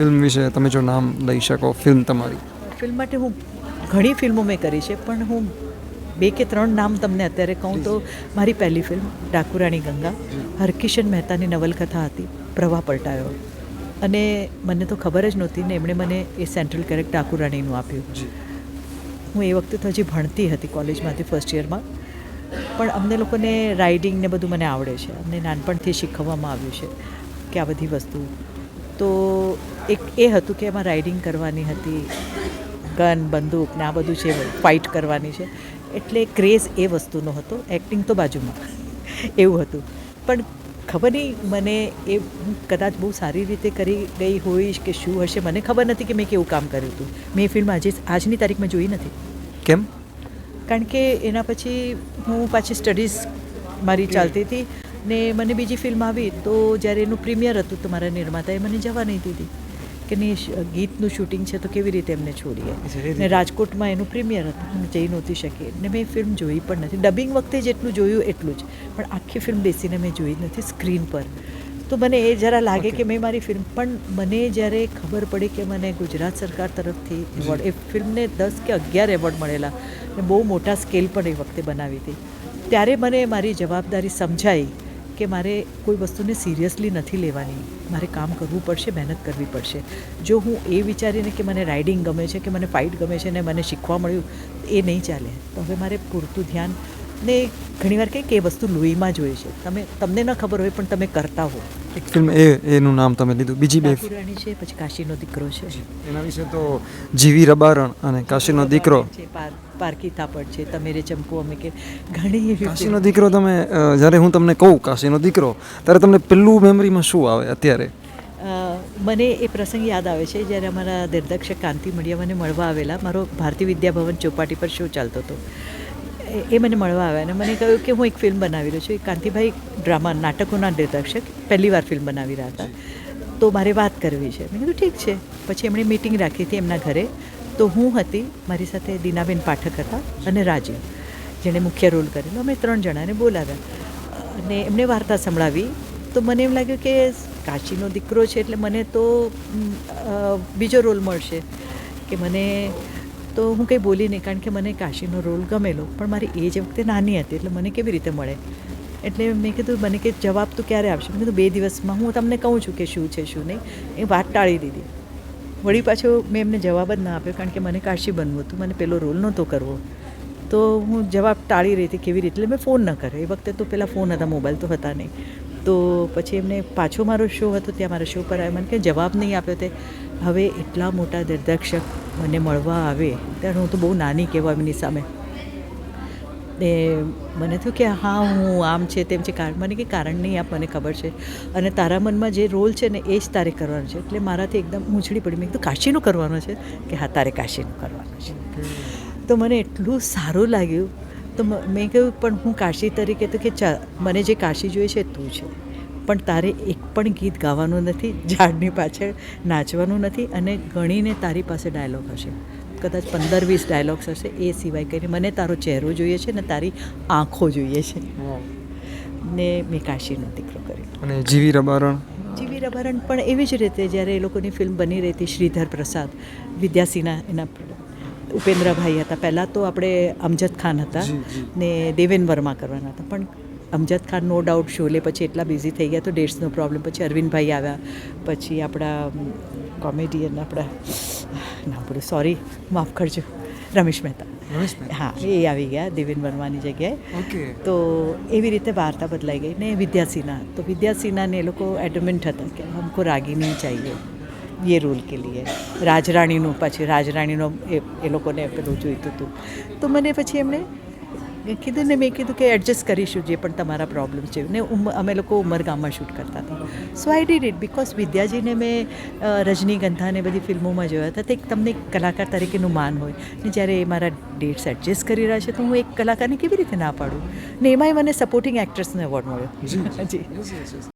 Film વિશે તમે જો નામ લઈ શકો ફિલ્મ તમારી. ફિલ્મ માટે હું ઘણી ફિલ્મો મેં કરી છે પણ હું બે કે ત્રણ નામ તમને અત્યારે કહું તો મારી પહેલી ફિલ્મ ડાકુરાણી ગંગા હરકિશન મહેતાની નવલકથા હતી પ્રવાહ પલટાયો. અને મને તો ખબર જ નહોતી ને એમણે મને એ સેન્ટ્રલ કેરેક્ટર ડાકુરાણીનું આપ્યું. હું એ વખતે તો હજી ભણતી હતી કોલેજમાંથી ફર્સ્ટ યરમાં પણ અમને લોકોને રાઇડિંગ ને બધું મને આવડે છે. અમને નાનપણથી શીખવવામાં આવ્યું છે કે આ બધી વસ્તુ. તો એક એ હતું કે એમાં રાઇડિંગ કરવાની હતી ગન બંદૂક ને આ બધું છે ફાઇટ કરવાની છે. એટલે ક્રેઝ એ વસ્તુનો હતો એક્ટિંગ તો બાજુમાં. એવું હતું. પણ ખબર નહીં મને એ હું કદાચ બહુ સારી રીતે કરી ગઈ હોઈશ કે શું હશે મને ખબર નથી કે મેં કેવું કામ કર્યું હતું. મેં એ ફિલ્મ આજે આજની તારીખમાં જોઈ નથી. કેમ? કારણ કે એના પછી હું પાછી સ્ટડીઝ મારી ચાલતી હતી ને મને બીજી ફિલ્મ આવી તો જ્યારે એનું પ્રીમિયર હતું તો મારા નિર્માતાએ મને જવા નહીં દીધી. કે નહીં ગીતનું શૂટિંગ છે તો કેવી રીતે એમને છોડીએ? ને રાજકોટમાં એનું પ્રીમિયર હતું હું જઈ નહોતી શકી. ને મેં ફિલ્મ જોઈ પણ નથી. ડબિંગ વખતે જેટલું જોયું એટલું જ. પણ આખી ફિલ્મ બેસીને મેં જોઈ નથી સ્ક્રીન પર. તો મને એ જરા લાગે કે મેં મારી ફિલ્મ પણ મને જ્યારે ખબર પડી કે મને ગુજરાત સરકાર તરફથી એવોર્ડ એ ફિલ્મને દસ કે અગિયાર એવોર્ડ મળેલા ને બહુ મોટા સ્કેલ પણ એ વખતે બનાવી હતી. ત્યારે મને મારી જવાબદારી સમજાઈ કે મારે કોઈ વસ્તુને સિરિયસલી નથી લેવાની. મારે કામ કરવું પડશે, મહેનત કરવી પડશે. જો હું એ વિચારીને કે મને રાઇડિંગ ગમે છે, કે મને ફાઇટ ગમે છે ને મને શીખવા મળ્યું, એ નહીં ચાલે. તો હવે મારે પૂરતું ધ્યાન ને ઘણીવાર કંઈક એ વસ્તુ લોહીમાં જોઈએ છે. તમે તમને ન ખબર હોય પણ તમે કરતા હો. એક ફિલ્મ એ એનું નામ તમે લીધું. બીજી બે ઠાકુરાણી છે પછી કાશીનો દીકરો છે. એના વિશે તો જીવી રબારણ અને કાશીનો દીકરો. પારકી થાપડ છે તમે રે ચંપુ અમે કે ઘણી કાશીનો દીકરો તમે જ્યારે હું તમને કહું કાશીનો દીકરો ત્યારે તમને પેલું મેમરીમાં શું આવે અત્યારે? મને એ પ્રસંગ યાદ આવે છે જ્યારે અમારા દિગ્દર્શક કાંતિ મળ્યા મને મળવા આવેલા. મારો ભારતીય વિદ્યાભવન ચોપાટી પર શો ચાલતો હતો. એ- મને મળવા આવ્યા અને મને કહ્યું કે હું એક ફિલ્મ બનાવી રહ્યો છું. એ કાંતિભાઈ ડ્રામા નાટકોના દિગ્દર્શક પહેલી વાર ફિલ્મ બનાવી રહ્યા હતા. તો મારે વાત કરવી છે. મેં કીધું, ઠીક છે. પછી એમણે મિટિંગ રાખી હતી એમના ઘરે. તો હું હતી, મારી સાથે દીનાબેન પાઠક હતા અને રાજીવ, જેણે મુખ્ય રોલ કરેલો અમે ત્રણ જણાને બોલાવ્યા. અને એમને વાર્તા સંભળાવી. તો મને એમ લાગ્યું કે કાશીનો દીકરો છે એટલે મને તો બીજો રોલ મળશે. કે મને તો હું કંઈ બોલી નહીં, કારણ કે મને કાશીનો રોલ ગમેલો, પણ મારી એજ વખતે નાની હતી એટલે મને કેવી રીતે મળે? એટલે મેં કીધું, મને કે જવાબ તો ક્યારે આપશે? મેં કીધું, બે દિવસમાં હું તમને કહું છું કે શું છે, શું નહીં. એ વાત ટાળી દીધી. વળી પાછો મેં એમને જવાબ જ ના આપ્યો, કારણ કે મને કાશી બનવું હતું, મને પેલો રોલ નહોતો કરવો. તો હું જવાબ ટાળી રહી હતી કેવી રીતે? મેં ફોન ન કર્યો. એ વખતે તો પેલા ફોન હતા, મોબાઈલ તો હતા નહીં. તો પછી એમને પાછો મારો શો હતો, ત્યાં મારા શો પર આવ્યા. મને કે જવાબ નહીં આપ્યો તે. હવે એટલા મોટા દિગ્દર્શક મને મળવા આવે, ત્યારે હું તો બહુ નાની કહેવાય એમની સામે. ને મને થયું કે હા, હું આમ છે તેમ છે. કારણ, મને કે કારણ નહીં આપ, મને ખબર છે. અને તારા મનમાં જે રોલ છે ને, એ જ તારે કરવાનો છે. એટલે મારાથી એકદમ ઊંચડી પડી. મેં કીધું, કાશીનું કરવાનો છે? કે હા, તારે કાશીનું કરવાનું છે. તો મને એટલું સારું લાગ્યું તો મેં કહ્યું પણ હું કાશી તરીકે તો કે ચા મને જે કાશી જોઈએ છે તું છે. પણ તારે એક પણ ગીત ગાવાનું નથી ઝાડની પાછળ નાચવાનું નથી અને ગણીને તારી પાસે ડાયલોગ હશે. કદાચ પંદર વીસ ડાયલોગ્સ હશે એ સિવાય કરીને મને તારો ચહેરો જોઈએ છે ને તારી આંખો જોઈએ છે. ને મેં કાશીનો દીકરો કર્યો. અને જીવી રબારણ? જીવી રબારણ પણ એવી જ રીતે જ્યારે એ લોકોની ફિલ્મ બની રહી હતી શ્રીધર પ્રસાદ વિદ્યાસિંહના એના ઉપેન્દ્રભાઈ હતા. પહેલાં તો આપણે અમજદ ખાન હતા ને દેવેન વર્મા કરવાના હતા. પણ અમજદ ખાન નો ડાઉટ શોલે પછી એટલા બિઝી થઈ ગયા તો ડેટ્સનો પ્રોબ્લેમ પછી અરવિંદભાઈ આવ્યા પછી આપણા કોમેડિયન આપણા ના પડું સોરી માફ કરજો રમેશ મહેતા. હા એ આવી ગયા દેવેન વર્માની જગ્યાએ. તો એવી રીતે વાર્તા બદલાઈ ગઈ ને વિદ્યાસિન્હા તો વિદ્યાસિન્હાને એ લોકો એડમેન્ટ હતા કે હમકો રાગીની ચાહીએ. ये રોલ કે લીએ. રાજરાણીનું પછી રાજરાણીનો એ એ લોકોને પેલું જોઈતું હતું. તો મને પછી એમણે કીધું ને મેં કીધું કે એડજસ્ટ કરીશું જે પણ તમારા પ્રોબ્લેમ છે. ને અમે લોકો ઉમરગામમાં શૂટ કરતા હતા. So I did it because વિદ્યાજીને મેં રજનીગંધાને બધી ફિલ્મોમાં જોયા હતા. તો એક તમને કલાકાર તરીકેનું માન હોય. ને જ્યારે એ મારા ડેટ્સ એડજસ્ટ કરી રહ્યા છે તો હું એક કલાકારને કેવી રીતે ના પાડું? ને એમાંય મને સપોર્ટિંગ એક્ટ્રેસનો એવોર્ડ મળ્યો. જી